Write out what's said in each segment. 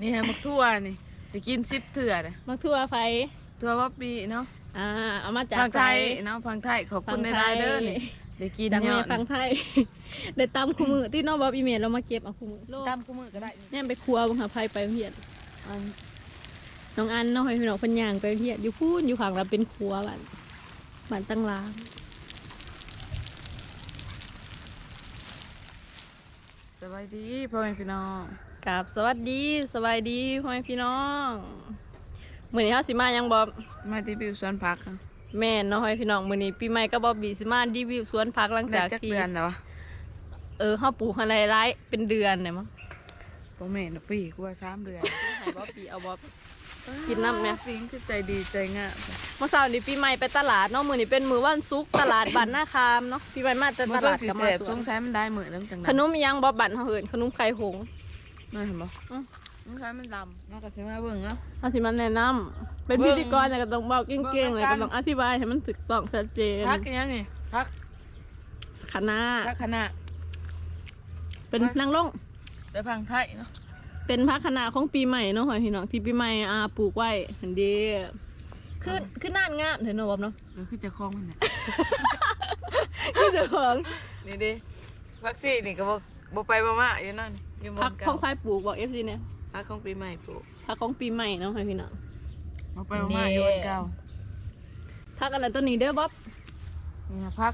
นี่ฮะมักทั่วนี่ไปกินซิปเถื่อเลยมักทั่วไฟทั่วว่าปีเนาะอ่าเอามาจากพังไทยสาเนาะพังไทยขอบฟัคุงณในไทรายยเด้อนี่ได้กินจากยแม่อดฟังไทยได้ตามคู่มือที่น้องบอกอีเมลเรามาเก็บเอาคู่มือโลตามกูมือก็ได้แน่ไปครัวบังหาไฟไปโรงเรียนอันน้องอันน้องให้พี่น้องเพันยางไปโรงเรียนอยู่พูนอยู่ข้างเราเป็นครัวบ้านบ้านตั้งร้างสบายดีพ่อแม่พี่น้อง กับสวัสดีสบายดีพ่อแม่พี่น้องมื้อนี้เฮาสิมายังบ่มาที่บิวสวนผักค่ะแม่นเนาะให้พี่น้องมื้อนี้ปีใหม่ก็บ่บีสิมารีวิวสวนผักหลังได้จากจักที่เดือนแล้ววะเออเฮาปลูกอะไรหลายเป็นเดือนเนี่ยมั้งตัวแม่น่ะปีกูว่าสามเดือนให้บ่ปีเอาบ่กินน้ำเนี่ยฟิงคือใจดีใจงามเมื่อเช้านี้ปีใหม่ไปตลาดเนาะมื้อนี้เป็นมื้อวันศุกร์ตลาดบ้านนาคามเนาะปีใหม่มาแต่มันตต้อลางดสีกับแสมาบสสวนงสัยมันได้เหมือนน้ำจังขนมอิหยังบ่บั่นเฮาเอิ้นขนมไข่หงส์ น่าเห็นบ่อืมสงสัยมันดำน่าก็สิมาเบิ่งเนาะเฮาสิมาแนะนำเป็นเบิ่พิงธีกรเนี่ยก็ต้องเว้าเก่งๆเลยเบิ่ก็งนำกันต้องอธิบายให้มันถูกต้องชัดเจนพักกันยังนี่พักคณะพักคณะเป็นนางลงแต่พังไทยเนาะเป็นพักคณะของปีใหม่เนาะหอยพี่น้องที่ปีใหม่อาปลูกไว้หันเดีคือคือน่านงามเถอะเนาะบอบเนาะเออคือจะคล้องมันเนี่ยคือเจะของนี่ดิพักซี่นี่ก็บ่บ่ไปบ่มาอยู่นั่น อยู่หมพัอกงของเก่าไฟปลูกบอกเอฟซีเนี่ยพักของปีใหม่ปลูกพักของปีใหม่เนาะหอยพี่น้องบ่ไปบ่มาอยู่วันเก่าพักอะไรตัวนี้เด้อบ๊อบนี่นะพัก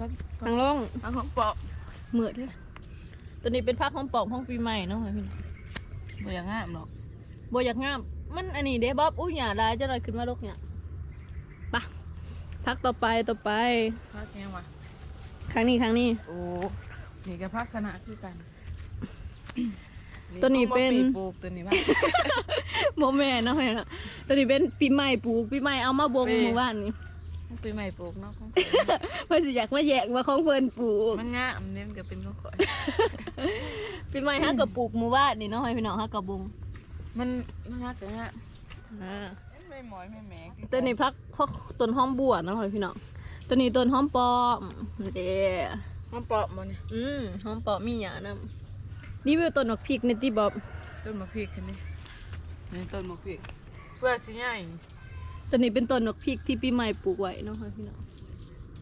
พักทางลงพักของปอกเหมือดเลยตัวนี้เป็นพักของปอกของปีใหม่เนาะหอยพี่น้องบ่อย่างงามหรอกบอยากงาม มันอันนี้เด้อบ๊อบอุ้ยหยาลายจะอะไรขึ้นมาลกเนี่ยไปะพักต่อไปต่อไปพักยังวะครั้งนี้ครั้งนี้ โอ้นี่ก็พักคณะคือกัน ตัวนี้เป็นของบ่ปีปลูกตัวนี้ว่า โมแม่เนาะหอยเนาะตัวนี้เป็นปีใหม่ปลูกปีใหม่เอามาบงปี หมู่บ้านนี่ของปีใหม่ปลูกเนาะของเพื่อสิอยากมาแยกว่าของเพื่อนปลูกมันงามเนี่ยมันก็เป็นของข่อย ปีใหม่ฮะกับปลูกหมู่บ้านนี่เนาะให้พี่น้องฮะกับบงมันมันฮักกันฮะอ่า ไม่หมอยไม่แหมงตัวนี้พักพักต้นหอมบัวเนาะให้พี่น้องตัวนี้ต้นหอมปอมเด้มันเปาะมันนี่อืมหอมปอมมีหยานํนี่ เป็นต้นดอกพริกในที่บอบต้นมะพริกคันนี้นี่ต้นมะพริกเพื่อสิใหญ่ตัวนี้เป็นต้นดอกพริกที่ปีใหม่ปลูกไว้เนาะให้พี่น้อง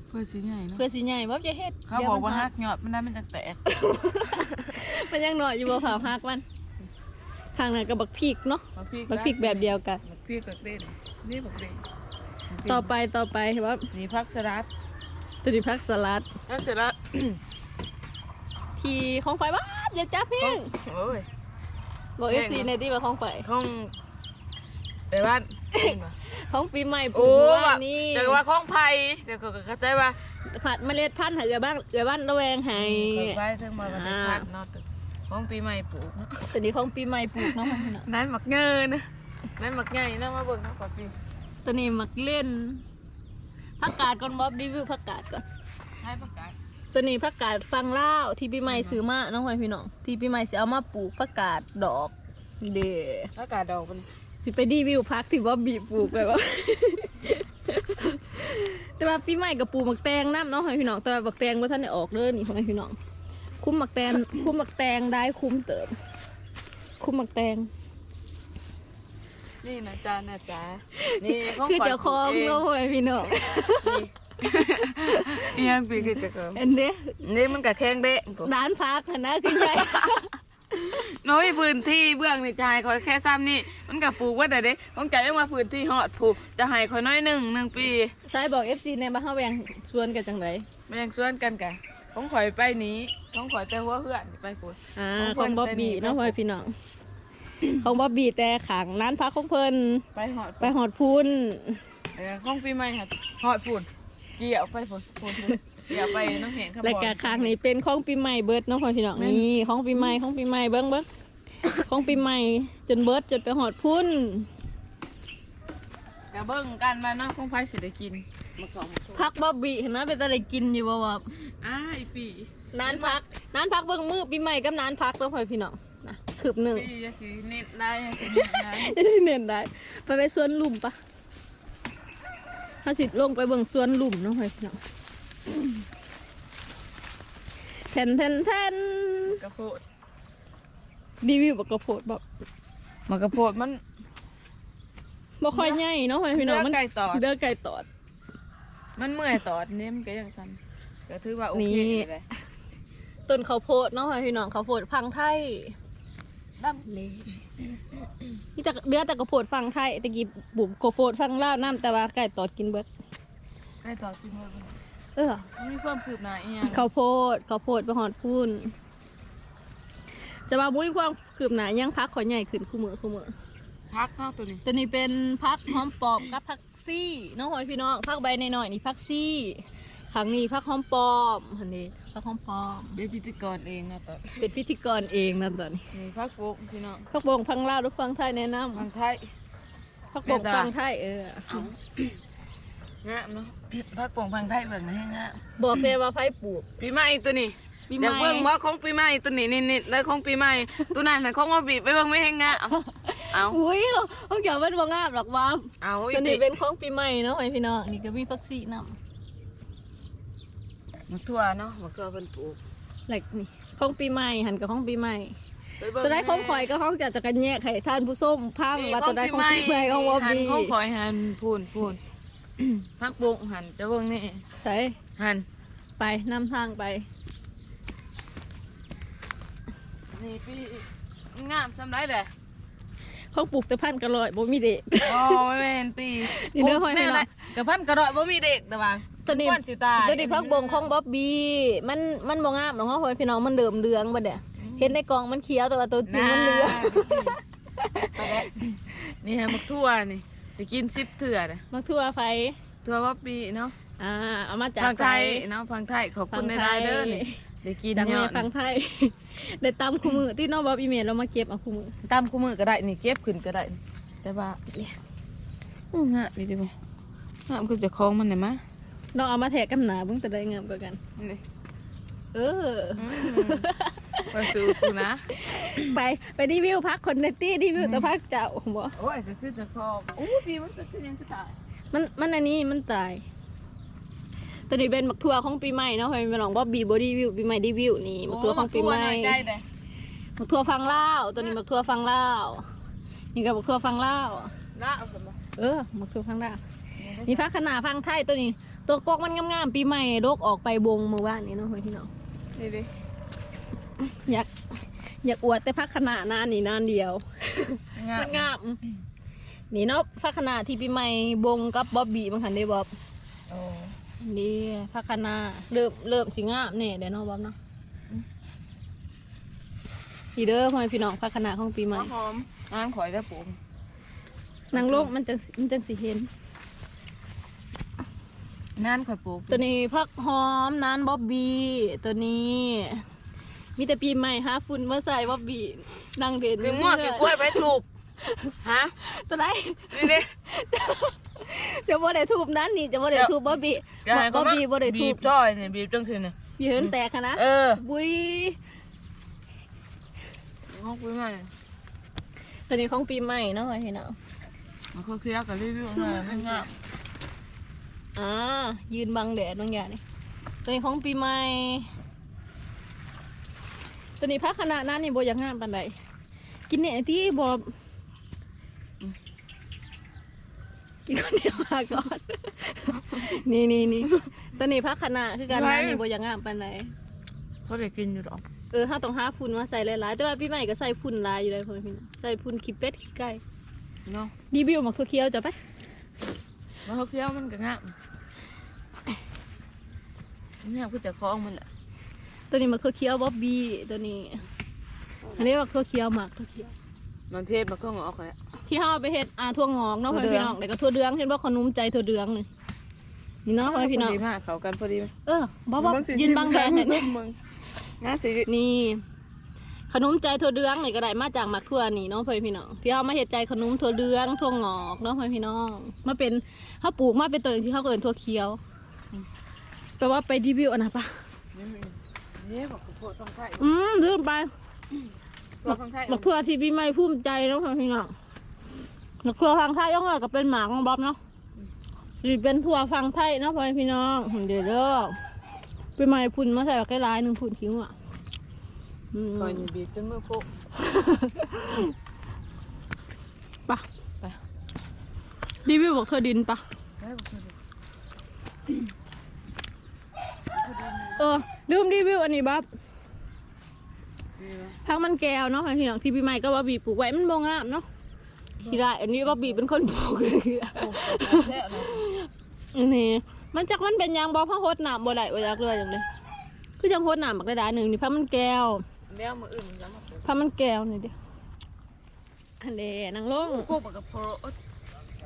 เพื่อสิใหญ่เนาะเพื่อสิใหญ่บ่จะเฮ็ดเขาบอกว่าฮักยอดมันได้มันจะแตกมันยังน้อยอยู่บ่ผ่าฮักมันข้างนั้นก็บักพริกเนาะมะพริกบักพริกแบบเดียวกัน มะพริกกับเต้นนี่บักเต้นต่อไปต่อไปว่านี่พักสลัดตัวนี้พักสลัดพักสลัด ที่ของไฟบ้า นอย่าจับเพียงโอ้ย บอกเอฟซีในที่ว่าของไฟของไปบ้านของปีใหม่ปลูโอ้กว่าว่านี่แต่ว่าของไผ่เดี๋ยวก็เข้าใจว่าผัดเมล็ดพันธุ์ให้เอือบ้านเอือบ้านระแวงให้ไปถึงมาวันที่พัดเนาะตึกของปีใหม่ปลูกเนาะตัวนี้ของปีใหม่ปลูกเนาะพี่น้องนั่นหมักเงินนะนั่นหมักใหญ่นะมาเบิ่งเนาะก่อนพี่ตัวนี้มักเล่นผักกาดก่อนบ๊อบรีวิวผักกาดก่อนให้ประกาศ ตัวนี้ผักกาดฟังเล่าวที่ปีใหม่ซื้อมาเน้องพี่น้องที่ปีใหม่สิเอามาปลูกผักกาดดอก เด้ประกาศดอกมันสิไปรีวิวพักที่บ๊อบบีปลูกไปว่า แต่ว่าปีใหม่กับปลูกหมักแตงน้ำเนาะให้พี่น้องแต่ว่าหมักแตงว่าท่านได้ออกเลยนี่ให้พี่น้อง คุ้มหมักแตงคุ้มหมักแตงได้คุ้มเติมคุ้มหมักแตง นี่นะจ๊ะนะจ๊ะนี่ของคือเจ้าของเนาเนาะให้พี่น้อง นี่ ยังปีคือเจ้าของอันเนี้ยนี่มันก็แข้งเด้ร้านพักหั้นนะคือใหญ่ น้อยพื้นที่เบื้องนี่จะให้คอยแค่ซ้ำนี่มันก็ปลูกไว่าแต่เด้ของใจยังมาพื้นที่หอดปลูกจะให้คอยน้อยหนึ่งหนึ่งปีใช่บอก FC ในบ้านเฮาแวงชวนกันจังไดมันยังส่วนกันกันของข่อยไปหนี้ของข่อยแต่หัวเพื่อนไปปลูกอ่าของขเพิ่องนบ๊อบบี้แต่นี่ เนาะครับให้พี่น้อง ของบ๊อบบี้แต่ขังร้านพักของเพิ่นไปหอดไปหอดพุนเออของปีใหม่ค่ะหอดฝุ่น เกี่ยวไปฝุ่นฝุ่นฝุ่นเกี่ยวไปน้องเห็นขบรายการค้างนี้เป็นของปีใหม่เบิร์ดเนาะพ่อพี่น้องแม่น นี่ของปีใหม่ของปีใหม่เบิ้งเบิ้งของปีใหม่จนเบิร์ดจนไปหอดพุ่นกระเบิ้งกันมาเนาะของไฟสิได้กินมาสองชั่วพักบ๊อบบี้เห็นไหมเป็นอะไรกินอยู่บ่วะอ้าอีปีนานพักนานพักเบิ้งมือปีใหม่กับนานพักเนาะพ่อพี่น้องนะคืบหนึ่งปีจะสีเน็ตได้จะสีเน็ตได้จะสิเน้นได้ไปไปสวนลุมปะ ถ้าสิลงไปเบิ่งสวนลุมเนาะพ่อพี่น้องแทนแทนแทนกระโพดรีวิวบอกกระโพดบอกมันกระโพดมันบ่ค่อยใหญ่เนาะพ่อแม่พี่น้องมันเด้อไก่ตอดเด้อไก่ตอด มันเมื่อยตอดเนี่ยมันก็ยังสั่นก็ถือว่าโอเคนี่เลยต้นข้าวโพดเนาะพ่อแม่พี่น้องข้าวโพดพังไทย ดนี่นี่แต่เดือแต่ข้าวโพดฟังไทยตะกี้บุบข้าวโพดฟังลาวน้ำแต่ว่าไก่ตอดกินเบิดำให้ตอดกินหมดเลยเออมันมีความคืบหน้าอีหยังข้าวโพดข้าวโพดไปหอดพุ่นจะมาบุ้ยความคืบหน้ายังพักขอใหญ่ขึ้นคู่มือคู่มือพักเนาะตัวนี้ ตัวนี้เป็นพักหอมปอบกับพักซี่น้องหอยพี่น้องพักใบหน่อยๆนี่พักซี่ ขังนี้พักหอมปอมอันนี้พักหอมปอม เป็นพิธีกรเองนะตอนเป็นพิธีกรเองนั่นตอนนี้นี่พักโบกพี่น้องพักบงพังลาวหรือฟังไทยแนะนทางไทยำพักบงฟังไทยเอองามเนาะพักโป่งพังไทยเบิ่งนะให้งามบอกเพว่าไฟปลูกปีใหม่ตัวนี้ปีใหเดี๋ยวม่เบิ่งว่าของปีใหม่ตัวนี้นิดๆแล้วของปีใหม่ตัวนั้นน่ะของว่าบีบไปเบิ่งไม่ให้งามเอาอุ้ยเขาเกี่ยวเป็นวงงามหรอกว่าเอาตัวนี้เป็นของปีใหม่เนาะหอยพี่น้องนี่ก็มีพักซี่น มาทั่วเนาะมาทั่วเพิ่นปลูกำแหลกนี่ของปีใหม่หันกับของปีใหม่ปเบิ่ตัวได้ของข่อยก็ของจัดจักรแยกให้ท่านผู้ส้มพังว่าตัวได้ของปีใหม่ของวอหันบีของข่อยหันพูนพูนพักโป่งหันจะเบิ่งนี่ใส่หันไปนำทางไปนี่ปีงามจำได้แหละเขาปลูกแต่พันกระลอยบ่มีเด็กอ๋อไม่เป็นปีนี่เด้อห้อยให้เนาะกับพันกระดอยบ่มีเด็กแต่ว่า ตัวนี้วันสิตาย ตัวนี้พักบงของบ๊อบบี้ มันมันบ่งามหรอกเนาะเพราะว่าพี่น้องมันเดิมเรืองบ่เด้เห็นในกล่องมันเขียวแต่ว่าตัวจริงมันเหลืองไปแล้วนี่ฮะมักทั่วนี่ไปกินซิปเถื่อนะมักทั่วไฟทั่วว่าปีเนาะอ่าเอามาจากพังไทยสเนาะพังไทยขอบคุณในพังไทรายยเด้อนี่ได้กินจากยแม่อดฟังไทยได้ตามคู่มือที่น้องบ๊อบอีเมลเรามาเก็บเอาคู่มือตามคู่มือก็ได้นี่เก็บขึ้นก็ได้ แต่ว่าอู้งะดีดีบ่งามคือจะคล้องมันได้มะ น้องเอามาแทกกันหนาเบิ่งแต่ได้งามกว่ากัน นี่เอออไปสู่กูนะ ไปไปรีวิวพักคนในตี้รีวิวแต่พักเจ้าบ่โอ้ยก็คือจะคล้องอู้ปีมันจะขึ้นยังจะตาย มันมันอันนี้มันตายตัวนี้เป็นบักทัวของปีใหม่เนาะเฮ้ยไปลองบ๊อบบี้บอดี้วิวปีใหม่ดีวิวนี่บักทัวของปีใหม่ใกล้เลยบักทัวฟังเล่าวตัวนี้บักทัวฟังเล่าวนี่ก็บักทัวฟังเล่าวละเอาสมบัติเออบักทัวฟังเล่าวนี่พักขนาดฟังไทยตัวนี้ ตัวกกมันงามๆปีใหม่โลกออกไปบงเมื่อวานนี้เนาะเฮ้ยพี่น้องนี่ดิอยากอยากอวดแต่พักขนาดนานนี่นานเดียวงามัมนงามนี่เนาะพักขนาดที่ปีใหม่บงกับบ๊อบบี้มันคันได้บ๊อบโอ้นี่พักขนาดเริ่มเริ่มสิงามเนี่ยเดี๋ยวเนาะบ๊อบเนาะอีเด้อพ่อแม่พี่น้องพักขนาดของปีใหม่หอมงามข่อยได้ปูมนางโลกมันจังมันจังสิเห็น งานข่อยปลูกตัวนี้พักหอมนานบ๊อบบี้ตัวนี้ มีแต่ปีใหม่ฮะฝุ่นมาใส่บ๊อบบี้นั่งเด่นถึงงวกถึงกล้วยไปถูกฮะตัวไหนนี่ดิจะบ่ได้ทูบนั้นนี่จะบ่ได้ทูบบ๊อบบี้อย่าให้บ๊เขาอบมาบี้บ่ได้ทูบีบบจ้อยนี่บีบจังซี่นี่บีบเห็นแตกค่ะนะเออบุยห้องปุ้ยใหม่ตัวนี้ของปีใหม่เนาะพี่น้องมันเขาเคลียร์กับรีวิวมาไม่งาม อ่ายืนบังแดดบางอย่างนี่ตัวนี้ของปีใหม่ตัวนี้พักขนาดนั้นนี่บ่อยากงามปานใดกินเนี่ยที่บ่กินคนเดียวมาก่อน นี่นี่นี่ตัวนี้พักขนาดคือการนั้นนี่บ่อยากงามปานใดเขาได้กินอยู่หรอกเออถ้าต้องหาฝุ่นมาใส่หลายๆแต่ว่าปีใหม่ก็ใส่ฝุ่นหลายอยู่เลยพ่อแม่พี่น้องใส่ฝุ่นขี้เป็ดขี้ไก่เนาะรีวิวหมักถั่วเขียวจะไปมันเขาเคลียร์มันก็งาม เนี่ยคือจะคล้องมันแหละตัวนี้หมักถั่วเขียวบ๊อบบี้ตัวนี้อันนี้หมักถั่วเขียวหมักถั่วเขียวมันเทศมันก็งอกเลยที่ห้าไปเฮ็ดอ่าถั่วงอกเนาะถั่พ่อวแม่เดืพี่องน้องแล้วก็ถั่วเดืองเห็นว่าขนมใจถั่วเดืองนี่นี่เนาะพ่อแม่พี่น้องพดีมากเขากันพอดีไหมเออบ๊อบบ๊อบยืนบังแดดเนี่ยมึงงาสินี่ขนมใจถั่วเดืองนี่ก็ได้มาจากหมักถั่วนี่เนาะพ่อแม่พี่น้องที่เอามาเฮ็ดใจขนมถั่วเดืองถั่วงอกเนาะพ่อแม่พี่น้องมาเป็นเขาปลูกมาเป็นตัวที่เขาเอิ้นถั่วเขียว แปลว่าไปรีวิวอันนะปะนี่บอกกูโคตรต้องไทยอืมลืมไปตัวต้องไทยบักทั่วที่พี่ไม่ภูมิใจเนาะพี่น้องบักทั่วฟังไทยยังไงก็เป็นหมากของบ๊อบเนาะหรือเป็นทั่วฟังไทยเนาะพ่อแม่พี่น้องเดี๋ยวเด้อเป็นไม้พุ่นมาใส่ใกล้ลายหนึ่งพุ่นทิ้งอะอืมคอยนี่บีบจนมือโป๊ะรีวิวบอกเธอดินปะ เออลืมรีวิวอันนี้บับพักมันแก้วเนาะพี่น้องที่พี่ใหม่ก็ว่าบีปลูกไว้มันบงงามเนาะที่ได้อันนี้ว่าบีเป็นคนปลูกเลยอันนี้มันจากมันเป็นหยางบอพระโคตรหนามบ่ได้บ่อยากเลยอย่างเลยคือจังโคตรหนามบักได้ดาหนึ่งนี่พักมันแก้วเดี๋ยวมืออื่นจะมาปลูกพักมันแก้วนี่เดียวอันเดนางลงกูบอกกับโพร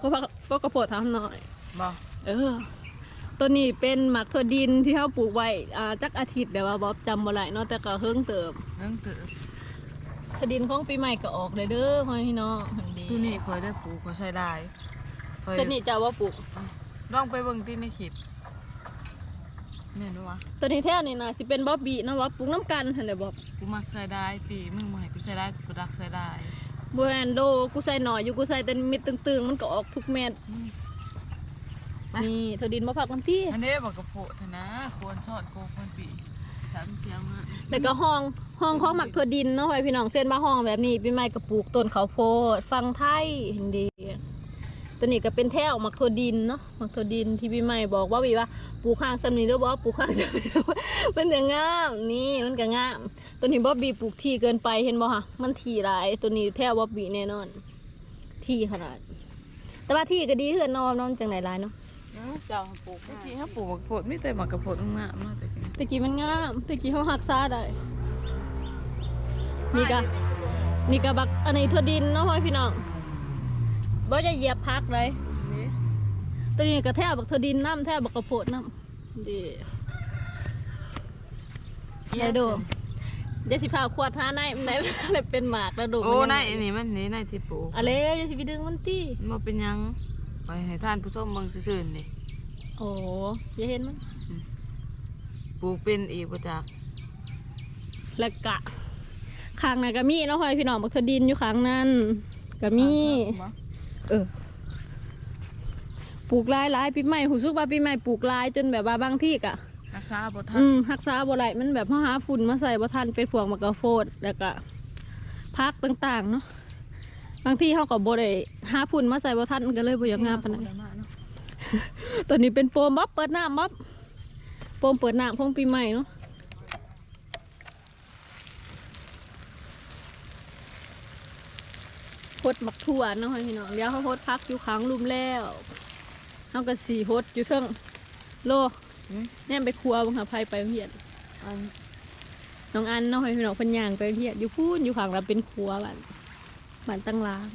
ก็พักก็กระโปดทำหน่อยบ่เออ ตัวนี้เป็นหมักถั่วดินที่เขาปลูกไว้อ่าจักอาทิตย์เดี๋ยวว่าบ๊อบจำบ่ได้เนาะแต่ก็เฮิงเติมเรื่องตื่นถั่วดินของปีใหม่ก็ออกเลยเด้อพ่อพี่น้องหันดีตัวนี้คอยได้ปลูกคอยใช้ได้คอยตัวนี้จะว่าปลูกลองไปเบิ่งที่ในคลิปแม่นบ่วะตัวนี้แท้นี่นะสิเป็นบ๊อบบี้นะว่าปลูกน้ำกันหันเดี๋ยวบ๊อบกูมักใช้ได้ปีมึงมาให้กูใช้ได้กูก็รักใช้ได้บัวแอนโดกูใส่หน่อยอยู่กูใส่แต่เม็ดตึงๆ มันก็ออกทุกเม็ด อืม นี่ถั่วดินมาผักมันที่อันนี้บอกกับโพดนะควรชอดโกควรปีสามเทียมอะแล้วก็ห้องห้องของหมักถั่วดินเนาะพ่อพี่น้องเส้นมาห้องแบบนี้ปีใหม่ก็ปลูกต้นข้าวโพดฟังไทยเห็นดีตัวนี้ก็เป็นแท้อหมักถั่วดินเนาะหมักถั่วดินที่พี่ใหม่บอกว่าวีว่าปลูกข้างสำนีหรือว่าปลูกข้างสำนีมันจะงามนี่มันก็งาม ตัวนี้บ๊อบบี้ปลูกที่เกินไปเห็นบ่ฮะมันที่หลายตัวนี้แท้บ๊อบบี้แน่นอน ที่ขนาด แต่ว่าที่ก็ดีเฮือนนอนนอนจังไหนหลายเนาะ เจ้าปลูกจริงๆถ้าปลูกบักโพดไม่แต่บักกระโพดงามๆเนาะแต่จริงตะกี้มันงามตะกี้เขาหักซาได้นี่ก็นี่ก็บักอันนี้ถั่วดินเนาะพ่อพี่น้องบ่จะเหยียบพักเลยนี่ตัวนี้ก็แทบบักถั่วดินน้ำแทบบักกระโพดน้ำดีไดโดเดี๋ยวสิพาขวดหาในมันได้อะไรเป็นหมากแล้วดูโอ้มัในยังอันนี้มันนี่ในที่ปลูกอะไรจะสิไปดึงมันตีมันบ่เป็นหยัง ไปให้ท่านผู้ชมเบิ่งซื่อๆนี่โอ้อย่าเห็นมันปลูกเป็นอีกบ่จักแล้วกะข้างนั้นก็มีเนาะพ่อพี่น้องบักถั่วดินอยู่ข้างนั้นก็มี เออปลูกหลายหลายปีใหม่หูซึกว่าปีใหม่ปลูกหลายจนแบบว่าบางที่กะราคาบ่ทันอืมรักษาบ่ไหลมันแบบเพราะหาฝุ่นมาใส่บ่ทันเป็นพวกมะกะโฟดแล้วก็พักต่างๆเนาะ บางที่เขาก็บ่ได้หาฝุ่นมาใส่บ่ทันมันก็เลยบ่อยากงามปานนั้นตัวนี้เป็นโปมบ๊อบเปิดน้ำบ๊อบโปมเปิดน้ำของปีใหม่เนาะโฮดมักทั่วเนาะพี่น้องเดี๋ยวเขาโฮดพักอยู่ค้างรุมแล้วเขาก็สีโฮดอยู่เทิงโลอืมแน่ไปครัวบังคับไผไปโรงเรียนอันน้องอันน้องให้พี่น้องเพันย่างไปโรงเรียนอยู่พูนอยู่ข้างเราเป็นครัวบ้าน บ้านตั้งร้าน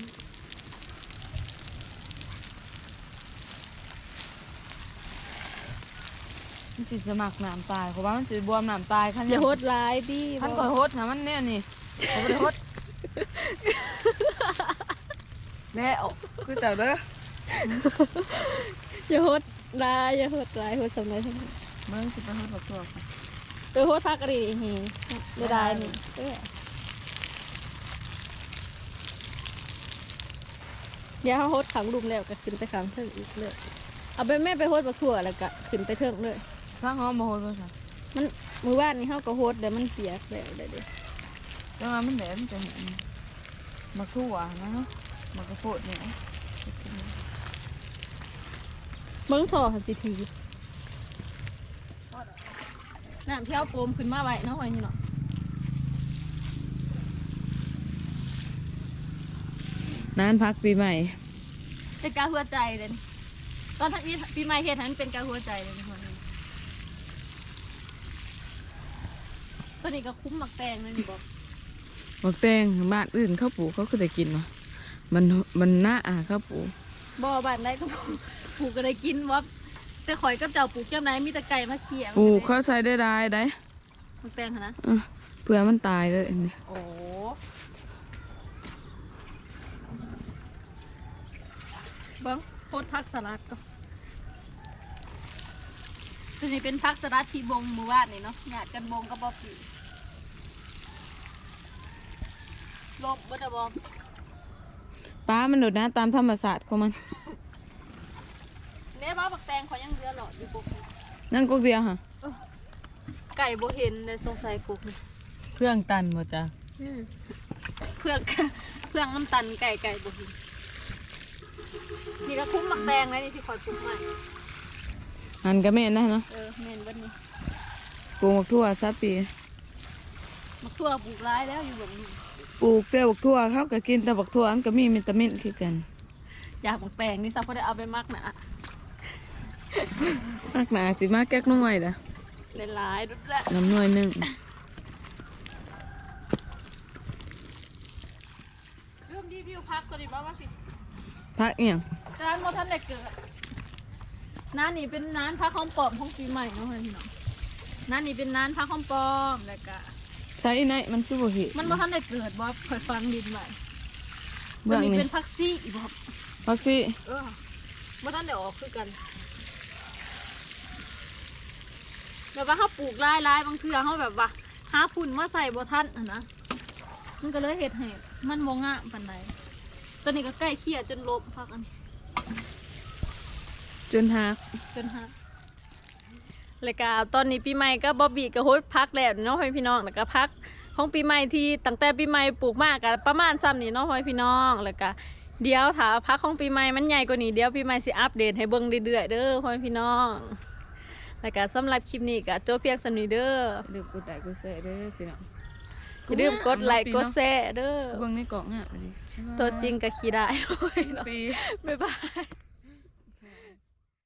มันสิสมัครน้ำตายเพราะว่ามันสิบวมน้ำตายคันอย่าโหดร้ายดิคันก่อยโหดหามันแน่นี่บ่ได้โหดแน่เอาคือจักเด้ออย่าโหดร้ายอย่าโหดร้ายโหดสำไรทั้งนั้นมึงสิไปโหดบักตัวค่ะไปโหดพักอะไรดิฮีไม่ได้นี่ อ้ยอย่าเขาโหดขังรุมแล้วก็ขึ้นไปขังเทิงอีกเลยเอาไปแม่ไปโหดบักถั่วแล้วก็ขึ้นไปเทิงเลยถ้าหอมบ่โหดบ่ซะมันมือบ้านนี่เขาก็โหดเดี๋ยวมันเปียกแล้วเดี๋ยวเดี๋ยวแต่ว่ามันแหลมนจะเห็นบักทั่วนะบักกระโพดนี่เบิ้งทอค่ะสิทีน้ำเที่ยวโปมขึ้นมาไว้เนาะไว้นี่เนาะ นานพักปีใหม่ เป็นกาหัวใจเลยนี่ตอนที่ปีใหม่เฮ็ดให้มันเป็นกาหัวใจเลยทุกคนตัวนี้ก็คุ้มหมักแตงเลยนี่บอกบักแตงบ้านอื่นเขาปลูกเขาก็ได้กินวะมันมันน่าอะเขาปลูกบ่บ้านใดก็ปลูกปลูกก็ได้กินว่าแต่ข่อยกับเจ้าปลูกเจ้าไหนมีแต่ไก่มาเขี่ยปลูกเขาใช้ได้ได้ได้หมักแตงค่ะนะเออเพื่อมันตายเลยอันนี้โอ้ เบิ้งโคตรพักสลัดก็ตัวนี้เป็นพักสลัดที่บงหมู่บ้านนี่เนาะหยาดกันบงกับบอปีลบบ่ได้บอป้ามันโดดนะตามธรรมศาสตร์ของมันแม่บ้าบักแตงเขายังเรือหลอดอยู่กุกนี่นั่นก็เดียวค่ะไก่บ่เห็นเลยสงสัยกุกนี่เครื่องตันหมดจ้ะเพื่องเพื่องน้ำตันไก่ไก่บ่เห็น นี่ก็คุ้มหมักแดงเลยนี่ที่คอยปลูกใหม่หันก็แม่นได้เนาะเออเมนเบันนี้ปลูกบักทั่วซะปีมักทั่วปลูกร้ายแล้วอยู่แบบนี้ปลูกแต่บักทั่วเขาก็กินแต่บักทั่วอันก็มีวิตามินคือกัน อยากหมักแดงนี่ซับก็ได้เอาไปมักนะมากหนาสิมาแก๊กหน่วยเด้อหลายๆดุดละน้ำหน่วยหนึ่งเริ่มรีวิวพักตัวนี้บ้างว่าสิพักเอียง ร้านโมทันเด็กเกิดร้านนี้เป็นร้านพักห้องปลอมห้องปีใหม่เนาะพี่น้องร้านนี้เป็นร้านพักห้องปลอมแล้วก็ใช้ไหนมันคือบ่เห็นมันโมทันเด็กเกิดบ่คอยฟังดินใหม่เบื้ตัอวงนี้นี้เป็นพักซี่อีบ่พักสิเออโมทันเด็กออกคือกันแบบว่าเขาปลูกลายลายๆบางเทื่อเขาแบบว่าหาฝุ่นมาใส่บ่ทันอะนะมันก็เลยเห็ดให้มันโมงะปันใดตัวนี้ก็ใกล้เคียจนลบพักอันนี้ จนหักจนฮะเลยก็ตอนนี้ปีใหม่ก็บอบบี้ก็โฮสพักแล้วเนาะให้พี่น้องแล้วก็พักของปีใหม่ที่ตั้งแต่ปีใหม่ปลูกมากก็ประมาณซ้ำนี่เนาะให้พี่น้องแล้วก็เดี๋ยวถ้าพักของปีใหม่มันใหญ่กว่านี้เดี๋ยวปีใหม่สิอัปเดตให้เบิ่งเรื่อยๆเด้อพ่อแม่พี่น้องแล้วก็สำหรับคลิปนี้ก็จบเพียงสำนี้เด้ออย่าลืมกดไลค์กดแชร์เด้อพี่น้องอย่าลืมกดไลค์กดแชร์เด้อเบิ่งในกล่องอะไปดิ ตัวจริงก็ขี้ได้ด้วยเนาะปี บ๊ายบาย